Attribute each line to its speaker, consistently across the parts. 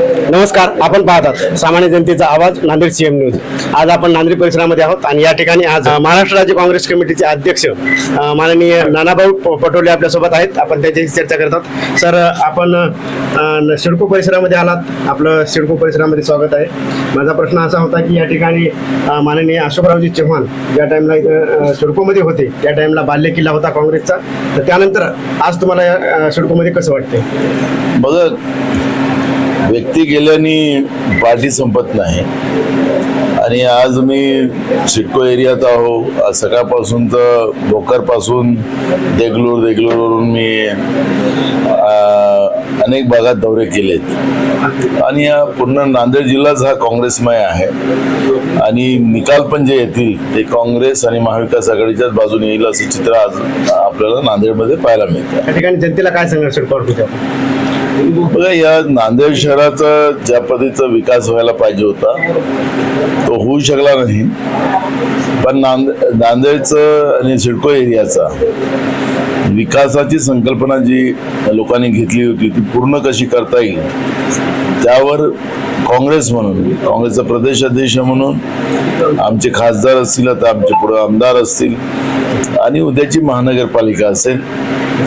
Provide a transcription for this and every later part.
Speaker 1: नमस्कार आपण पाहतात सामान्य जनतेचा आवाज नांदेड सीएम न्यूज आज आपण नांदेड परिसरामध्ये आहोत आणि या ठिकाणी आज महाराष्ट्र राज्य काँग्रेस कमिटीचे अध्यक्ष माननीय नानाभाऊ पटोले आपल्यासोबत आहेत. आपण त्यांच्याशी चर्चा करतात सर आपण सिडको परिसरामध्ये आलात. आपलं सिडको परिसरामध्ये स्वागत आहे. माझा प्रश्न असा होता की या ठिकाणी माननीय अशोकरावजी चव्हाण ज्या टाइमला इथं सिडकोमध्ये होते त्या टाइमला बाल्य किल्ला होता काँग्रेसचा. तर त्यानंतर आज तुम्हाला या सिडकोमध्ये कसं वाटते
Speaker 2: बघ व्यक्ती गेल्याने पार्टी संपत नाही. आणि आज मी सिडको एरियात आहो. आज सकाळपासून तर भोकरपासून देगलूर देगलूरवरून मी अनेक भागात दौरे केलेत. आणि हा पूर्ण नांदेड जिल्हाच हा काँग्रेसमय आहे. आणि निकाल पण जे येतील ते काँग्रेस आणि महाविकास आघाडीच्याच बाजूने येईल असं चित्र आज आपल्याला नांदेडमध्ये पाहायला मिळतं
Speaker 1: त्या ठिकाणी जनतेला काय सांगणार सिडकोवर?
Speaker 2: बघा या नांदेड शहराचा ज्या पद्धतीचा विकास व्हायला पाहिजे होता तो होऊ शकला नाही. पण नांद नांदेडचं आणि सिडको एरियाचा विकासाची संकल्पना जी लोकांनी घेतली होती ती पूर्ण कशी करता येईल त्यावर काँग्रेस म्हणून काँग्रेसचा प्रदेश अध्यक्ष म्हणून आमचे खासदार असतील आता आमचे पुढे आमदार असतील आणि उद्याची महानगरपालिका असेल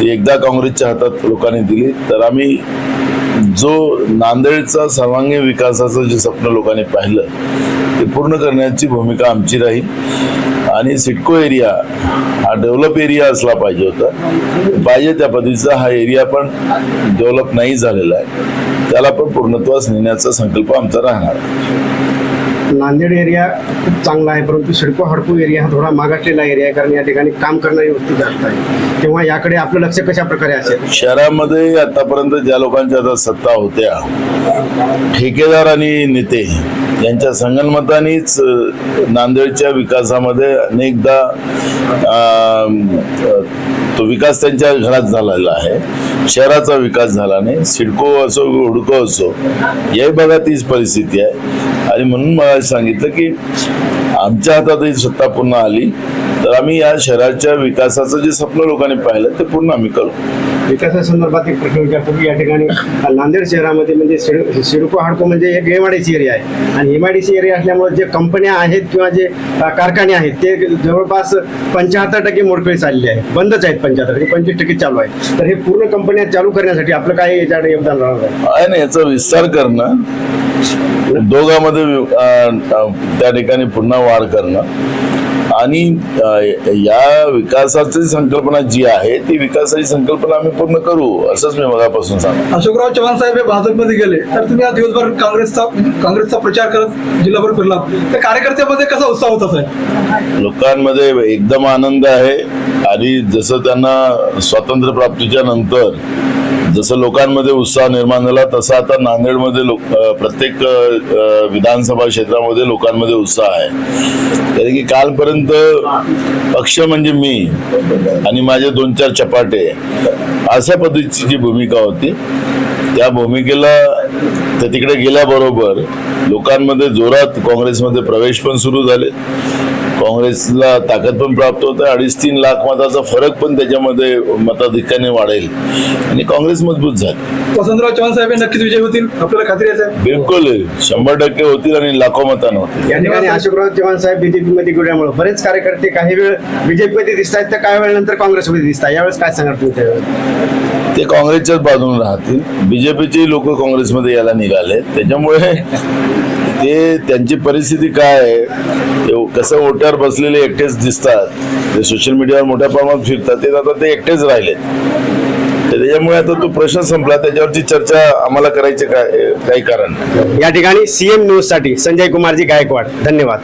Speaker 2: ती एकदा काँग्रेसच्या हातात लोकांनी दिली. तर आम्ही जो नांदेडचा सर्वांगीण विकासाचं जे स्वप्न लोकांनी पाहिलं ते पूर्ण करण्याची भूमिका आमची राहील. आणि सिडको एरिया हा डेव्हलप एरिया असला पाहिजे होता. पाहिजे त्या पद्धतीचा हा एरिया पण डेव्हलप नाही झालेला आहे. त्याला पण पूर्णत्वास नेण्याचा संकल्प आमचा राहणार
Speaker 1: नांदेड एरिया खूप चांगला आहे परंतु सिडको हडको एरिया हा थोडा मागाटलेला एरिया आहे कारण या ठिकाणी काम करणारी व्यक्ती जास्त आहे. तेव्हा याकडे आपलं लक्ष कशा प्रकारे असेल?
Speaker 2: शहरामध्ये आतापर्यंत ज्या लोकांच्या आता सत्ता होत्या ठेकेदार आणि नेते यांच्या संगणमतानेच नांदेडच्या विकासामध्ये अनेकदा तो विकास त्यांच्या घरात झालेला आहे. शहराचा विकास झाला नाही. सिडको असो हुडको असो याही बघा तीच परिस्थिती आहे. आणि म्हणून मला सांगितलं की आमच्या हातात ही सत्ता पुन्हा आली. तर आम्ही या शहराच्या विकासाचं जे स्वप्न लोकांनी पाहिलं ते पूर्ण आम्ही करू.
Speaker 1: विकासासंदर्भात एक प्रश्न विचारतो की या ठिकाणी नांदेड शहरामध्ये म्हणजे सिड- सिडको हाडको म्हणजे एक एमआयडीसी एरिया आहे. आणि एमआयडीसी एरिया असल्यामुळे जे कंपन्या आहेत किंवा जे कारखाने आहेत ते जवळपास पंच्याहत्तर टक्के मोडकळी चालली आहे. बंदच आहेत पंच्याहत्तर टक्के पंचवीस टक्के चालू आहे. तर हे पूर्ण कंपन्या चालू करण्यासाठी आपलं काय याच्याकडे योगदान राहणार आहे?
Speaker 2: आहे ना याचा विस्तार करणं दोघांमध्ये त्या ठिकाणी पुन्हा वाढ करणं. आणि या विकासाची संकल्पना जी आहे ती विकासाची संकल्पना आम्ही पूर्ण करू असंच मी मगापासून सांगतो.
Speaker 3: अशोकराव चव्हाण साहेब हे भाजपमध्ये गेले तर तुम्ही आज दिवसभर काँग्रेसचा काँग्रेसचा प्रचार करत जिल्हाभर फिरलात तर कार्यकर्त्यामध्ये कसा उत्साह होता साहेब?
Speaker 2: लोकांमध्ये एकदम आनंद आहे. आणि जसं त्यांना स्वातंत्र्य प्राप्तीच्या नंतर जसं लोकांमध्ये उत्साह निर्माण झाला तसा आता नांदेडमध्ये लोक प्रत्येक विधानसभा क्षेत्रामध्ये लोकांमध्ये उत्साह आहे. कारण की कालपर्यंत पक्ष म्हणजे मी आणि माझे दोन चार चपाटे अशा पद्धतीची जी भूमिका होती. त्या भूमिकेला ते तिकडे गेल्याबरोबर लोकांमध्ये जोरात काँग्रेसमध्ये प्रवेश पण सुरू झाले. काँग्रेसला ताकद पण प्राप्त होत आहे अडीच तीन लाख मताचा फरक पण त्याच्यामध्ये मताधिक्याने वाढेल. आणि काँग्रेस मजबूत झाली.
Speaker 3: वसंतराव चव्हाण साहेब हे नक्कीच विजय होतील. आपल्याला खात्री आहे साहेब?
Speaker 2: बिलकुल. शंभर टक्के होतील आणि लाखो मतांना होतील
Speaker 1: या ठिकाणी अशोकराव चव्हाण साहेब बीजेपी मध्ये गेल्यामुळे बरेच कार्यकर्ते काही वेळ बीजेपी मध्ये दिसत आहेत तर काही वेळ नंतर काँग्रेसमध्ये दिसत आहे यावेळेस काय सांगणार तुम्ही त्यावेळेस
Speaker 2: ते काँग्रेसच्याच बाजूने राहतील. बीजेपीचे लोक काँग्रेसमध्ये यायला निघाले त्याच्यामुळे ते त्यांची परिस्थिती काय आहे? कसं ओट्यावर बसलेले एकटेच दिसतात? ते सोशल मीडियावर मोठ्या प्रमाणात फिरतात. ते आता ते एकटेच राहिलेत. तर त्याच्यामुळे आता तो प्रश्न संपला. त्याच्यावरची चर्चा आम्हाला करायची काय काही कारण
Speaker 1: या ठिकाणी सीएम न्यूजसाठी संजय कुमारजी गायकवाड. धन्यवाद.